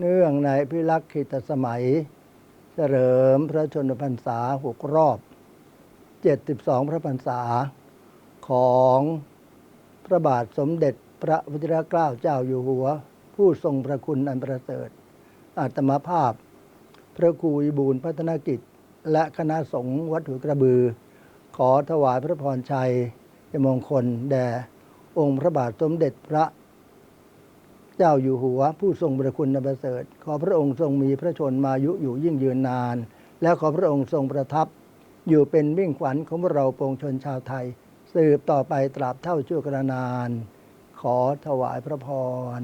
เนื่องในพิรักษิตสมัย เฉลิมพระชนมพรรษาหกรอบ 72 พระพรรษา ของพระบาทสมเด็จพระวชิรเกล้าเจ้าอยู่หัว ผู้ทรงพระคุณอันประเสริฐอาตมาภาพ พระครูอิบูลพัฒนกิจ และคณะสงฆ์วัดหัวกระบือ ขอถวายพระพรชัยมงคลแด่องค์พระบาทสมเด็จพระ เจ้าอยู่หัว ผู้ทรงบระคุณนประเสริฐ ขอพระองค์ทรงมีพระชนมายุอยู่ยิ่งยืนนาน และขอพระองค์ทรงประทับ อยู่เป็นวิ่งขวัญของพวกเราปวงชนชาวไทย สืบต่อไปตราบเท่าชั่วกระนาน ขอถวายพระพร